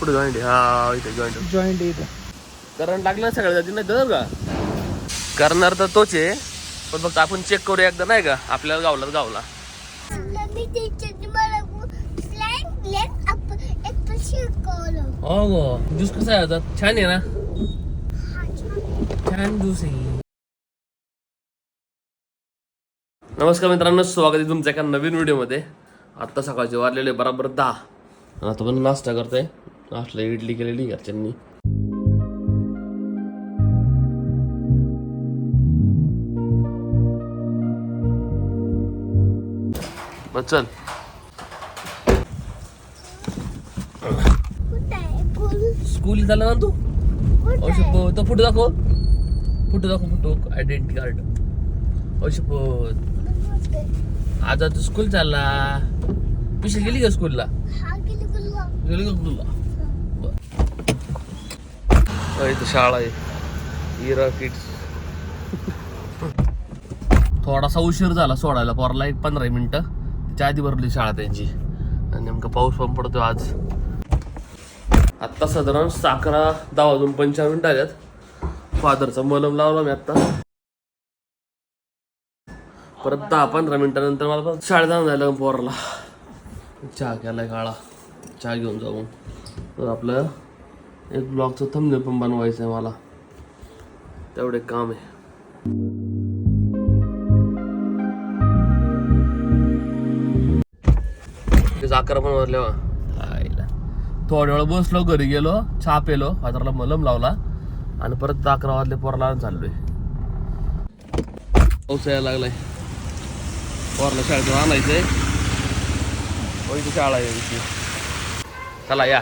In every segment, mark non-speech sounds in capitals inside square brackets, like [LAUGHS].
पुढे जॉईंट आहे. हा इथे जॉईंट जॉईंट इथं. करंट लागला सगळ्या जाती नाही तर का? करणार तर तोच आहे पण फक्त आपण चेक करू एकदा नाही का? आपल्याला गावला तर गावला. हो गो ज्यूस कसा आहे आता? छान आहे ना? हा छान छान ज्यूस आहे. नमस्कार मित्रांनो स्वागत आहे तुमच्या एका नवीन व्हिडिओमध्ये आत्ता सकाळचे वाजलेले बराबर दहा. आता पण नाश्ता करतोय. नाश्ता इडली केलेली घरच्यांनी चल स्कूल झालं ना तू औषध तो फोटो दाखव फोटो दाखव फोटो आयडेंटिटी कार्ड औषध आज तू स्कूल चालला. पिशा गेली का स्कूलला हा गेली का स्कूलला इथं शाळा आहे इरा किड्स थोडासा उशीर झाला सोडायला पोरला एक पंधरा मिनटं. त्याच्या आधी भरली शाळा त्यांची. आणि नेमका पाऊस पण पडतो आज. आत्ता साधारण साखरा दहा वाजून पंचावन्न मिनिट आल्यात. फादरचा मलम लावला मी आत्ता. परत दहा पंधरा मिनिटानंतर मला परत शाळेत जाऊन जायला पोरला. चहा केलाय काळा. चहा घेऊन जाऊ आपलं एक ब्लॉगचं थंबनेल पण बनवायचं आहे मला. तेवढे काम आहे. अकरा पण वाजले थोड्या वेळ बसलो घरी गेलो चहा पेलो फादरला मलम लावला आणि परत अकरा वाजले पोराला चाललोय. पाऊस यायला लागलाय. पोराला शाळेतून आणायचंय. शाळा इथे. चला या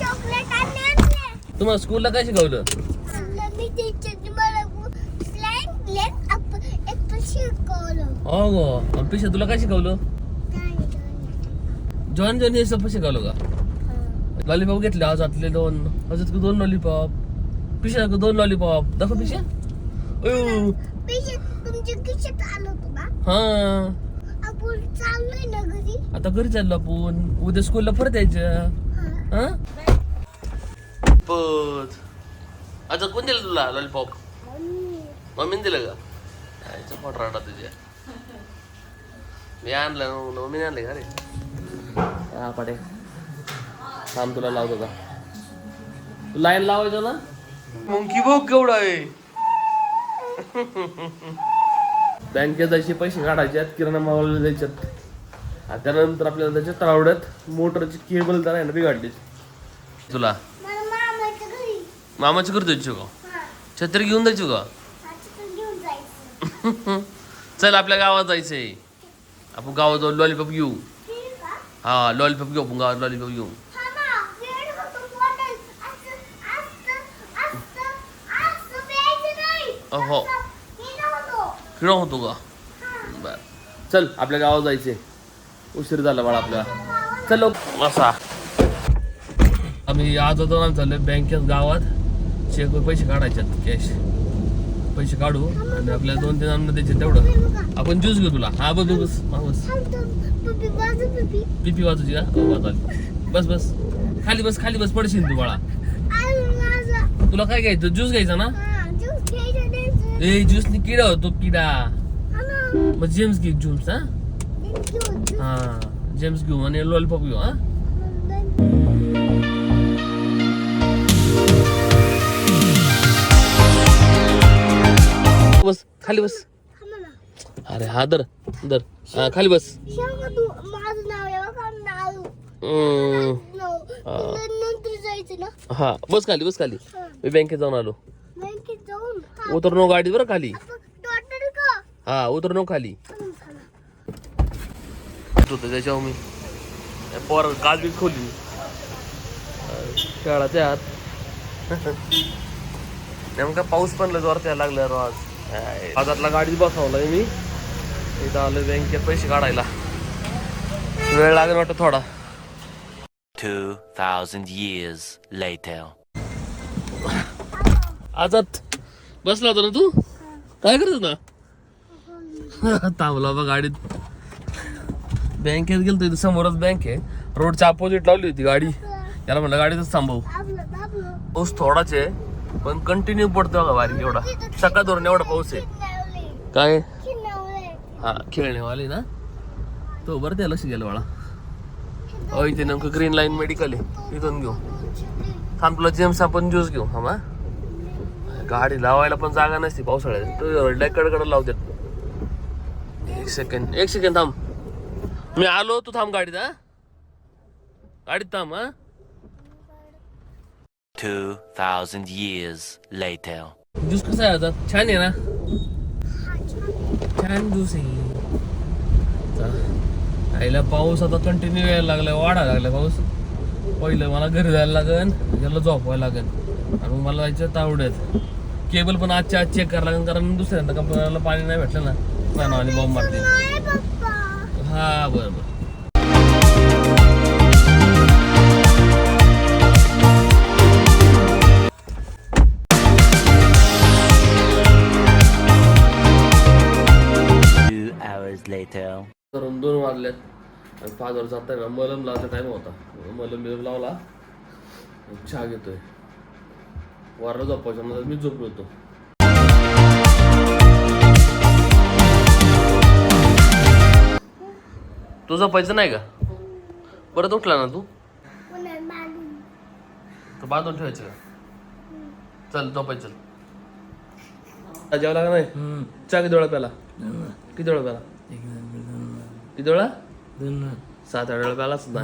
चॉकलेट आणले आणले तुम्हाला स्कूलला काय शिकवलं? हो पिशा तुला काय शिकवलं? जॉन जॉन हे सब शिकवलं का. लॉलीपॉप घेतले आज आतले दोन. अजून दोन लॉलीपॉप पिशा दोन लॉलीपॉप दाखव पिशा. हा. आता घरी चाललो आपण. उद्या स्कूलला परत यायचं. हा. हा पत आता कोण दिलं तुला लॉलीपॉप? मम्मी. मम्मीने दिलं का? खायचं पोट राडा तुझ्या. मी आणलं ना मम्मीने आणलं का रे? हा पाटे थांब तुला लावतो का? तू लाईन लावायचं ना? मग की बघ केवढा आहे? बँकेत जायचे पैसे काढायचे आहेत किराणा मावाला द्यायच्यात त्यानंतर आपल्याला त्याच्या तळावड्यात मोटरची केबल तर आहे ना बिघडली तुला. मामाची करतो इच्छू का? छत्री घेऊन जायचो का? जायचं [LAUGHS] चल आपल्या गावात जायचंय. आपण गावात जाऊन लॉलीपॉप घेऊ. हा लॉलीपॉप घेऊ आपण गावात लॉलीपॉप घेऊ. हा वेळ होतो. किडा का? बर. चल आपल्या गावात जायचंय. उशीर झाला बाळा आपल्याला. चल असा आम्ही आज होतो ना चाललोय बँकेत गावात. चेक पैसे काढायचे कॅश पैसे काढू आणि आपल्याला दोन तीन अन्न द्यायचे तेवढं. आपण ज्यूस घेऊ तुला. हा बस बस पप्पी पिपी वाजूची का? हो. बस बस. खाली बस खाली बस. पडशील तू बाळा. तुला काय घ्यायचं? ज्यूस घ्यायचा ना? हा ज्यूस ए ज्यूसनी किडा होतो किडा. ना मग जेम्स घे ज्यूस हा? हा जेम्स घेऊ आणि लॉलीपॉप घेऊ हा? खाली बस. अरे हा दर दर. हा खाली बस. हा. बस खाली बस खाली. मी बँकेत जाऊन आलो. बँकेत जाऊन? उतर नो गाडीत बरं खाली. हा उतर नो खाली. होतं त्याच्यावर मी पोर काल बी खोली. खेळाच्या आत. [LAUGHS] नेमका पाऊस पण लय जोरात यायला लागला रोज बाजारला गाडीत बसवलाय मी. इथं आलो बँकेत पैसे काढायला. वेळ लागेल वाटतं थोडा. 2,000 years later. आजात बसला होता ना तू? काय करत ना थांबला बा गाडीत. बँकेत गेलो इथं समोरच बँक आहे. रोडच्या अपोजिट लावली होती गाडी. याला म्हणलं गाडीतच थांबव. पाऊस थोडाच आहे. पण कंटिन्यू पडतो बघा बारीक एवढा. सकाळ धरून एवढा पाऊस आहे. काय? हा खेळणेवाले ना? तो बरं त्या लक्ष गेलं बाळा. अहो इथे नेमकं ग्रीन लाईन मेडिकल आहे. इथून घेऊ. थांब तुला जेम्स आपण ज्यूस घेऊ. हा. गाडी लावायला पण जागा नसते पावसाळ्यात. तो कडकडे लावतात एक सेकंड एक सेकंड थांब. मी आलो तू थांब गाडीत हा. गाडीत थांब हा. 2,000 years later. ज्यूस कसा आहे आता? छान आहे ना? छान. ज्यूस आहे. चा- आईला पाऊस आता कंटिन्यू यायला लागलाय वाढायला लागलाय पाऊस. पहिलं मला घरी जायला लागन याला झोपवायला लागन. आणि मला जायचं तावड्यात केबल पण आजच्या आज चेक करायला लागेल कारण दुसऱ्यांदा कंपनीला पाणी नाही भेटलं ना. आणि बॉम्ब मारते हा बरं बरं. दोन वाजल्यात. आणि पाच वर जाता ना मलम लावायचा टाइम होता. मलम बिलम लावला. चहा घेतोय. वारला झोपायच्या नंतर मी झोपलो होतो तू झोपायचं नाही का? परत उठला ना तू? तर बांधून ठेवायचं का? चल झोपायचं चल. जेवला का नाही? चहा किती वेळा प्याला? किती वेळा प्याला? किती वेळा सात आठ वेळा प्याला सुद्धा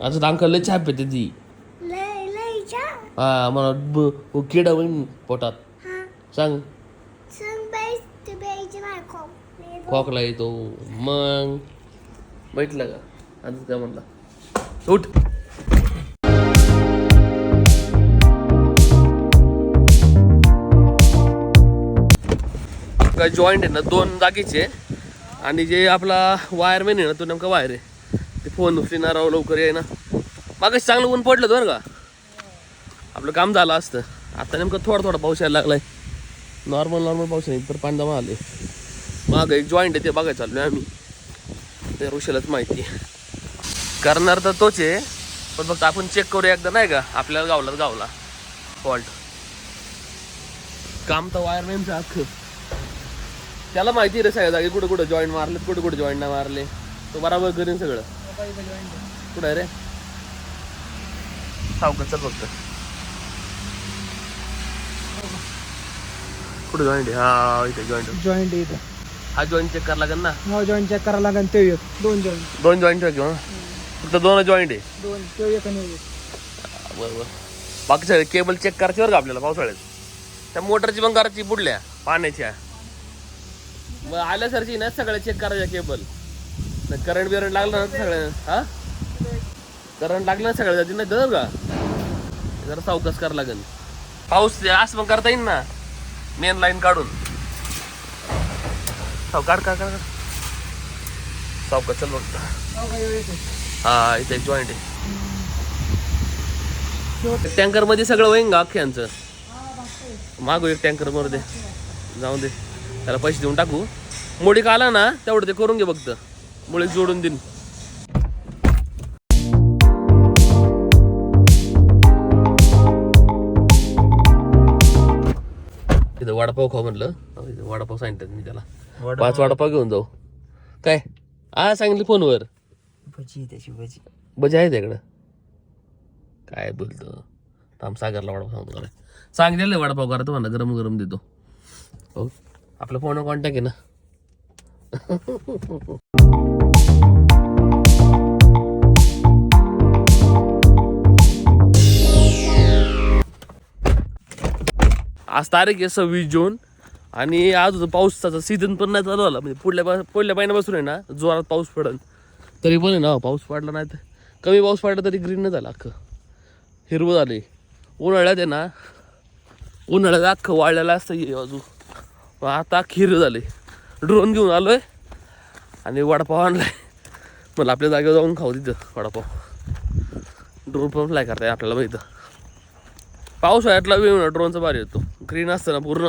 असं अंकल लय चहा पेते ती हा मला किडा होईन पोटात सांग खोकला येतो मग बैठलं का आता काय म्हणला उठ काय जॉईंट आहे ना दोन जागेचे आणि जे आपला वायरमॅन आहे ना तो नेमका वायर आहे. ते फोन उचलीना राव लवकर आहे ना मागाशी चांगलं ऊन पडलं बरं का. आपलं काम झालं असतं. आता नेमकं थोडा थोडा पाऊस यायला लागलाय. नॉर्मल नॉर्मल पाऊस नाही तर पाणी जमा आले मागं एक जॉईंट आहे ते बघायला आहे आम्ही. ते ऋषीलाच माहिती करणार तर तोच आहे पण फक्त आपण चेक करूया एकदा नाही का? आपल्याला गावला गावला. फॉल्ट काम तर वायरमॅनचं अख्खं. त्याला माहिती आहे रे सगळ्या जागी कुठं कुठं जॉईंट मारले कुठं कुठं जॉईंट नाही मारले. तो बराबर करेन सगळं. कुठं आहे रे? सावकाश चल फक्त कुठं जॉईंट आहे? हा इथे जॉईंट जॉईंट इथं. हा जॉईंट चेक करायला लागेल ना? हो जॉईंट चेक करायला लागेल ते एक. दोन जॉईंट दोन जॉईंट ठेवा किंवा फक्त दोन जॉईंट आहे. दोन ते एक आणि एक. बरोबर बाकी सगळे केबल चेक करायचे बरं का आपल्याला पावसाळ्यात? त्या मोटरची पण करायची पुढल्या पाण्याच्या. मग आल्यासारखी ना सगळ्या चेक करायचं केबल करंट बिरंट लागलं ना सगळं हा? करंट लागलं ना सगळ्या जाती नाही तर का? जरा सावकास करावं लागेल पाऊस असं पण करता येईल ना. मेन लाईन काढून. काढ काढ काढ सावकास चल बघ. हा इथे एक जॉईंट आहे. टँकरमध्ये सगळं होईन का अख्ख्यांचं? मागू एक टँकरमध्ये जाऊ दे. त्याला पैसे देऊन टाकू. मोडी आला ना तेवढं ते करून घे फक्त. मुळे जोडून देईन. तिथं वडापाव खाऊ इथं वडापाव सांगितलं मी त्याला. पाच वडापाव घेऊन जाऊ. काय? हा सांगितलं फोनवर. भजी त्याची भजी. बजे आहे त्याकडं. काय बोलतो? थांब सागरला वडापाव सांगतो सांगितलेलं वडापाव करा तुम्हाला. गरम गरम देतो. हो. आपला फोन कॉन्टॅक्ट आहे ना. आज तारीख आहे सव्वीस जून आणि आज होतं सीजन सीझन पण नाही चालू झाला. म्हणजे पुढल्या पा- पुढल्या महिन्यापासून आहे ना जोरात पाऊस पडेल तरी पण आहे ना पाऊस पडला नाही तर कमी पाऊस पडला तरी ग्रीन नाही झाला अख्खं. हिरवं झाले उन्हाळ्यात आहे ना उन्हाळ्यात अख्खं वाळलेलं असतं हे बाजू मग आता खीर झाले. ड्रोन घेऊन आलोय. आणि वडापाव आणलाय. मला आपल्या जागेवर जाऊन खाऊ तिथं वडापाव. ड्रोन पण फ्लाय करताय आपल्याला माहितं पावसाळ्यातला वेळ ड्रोनचा भारी येतो ग्रीन असतं ना पूर्ण.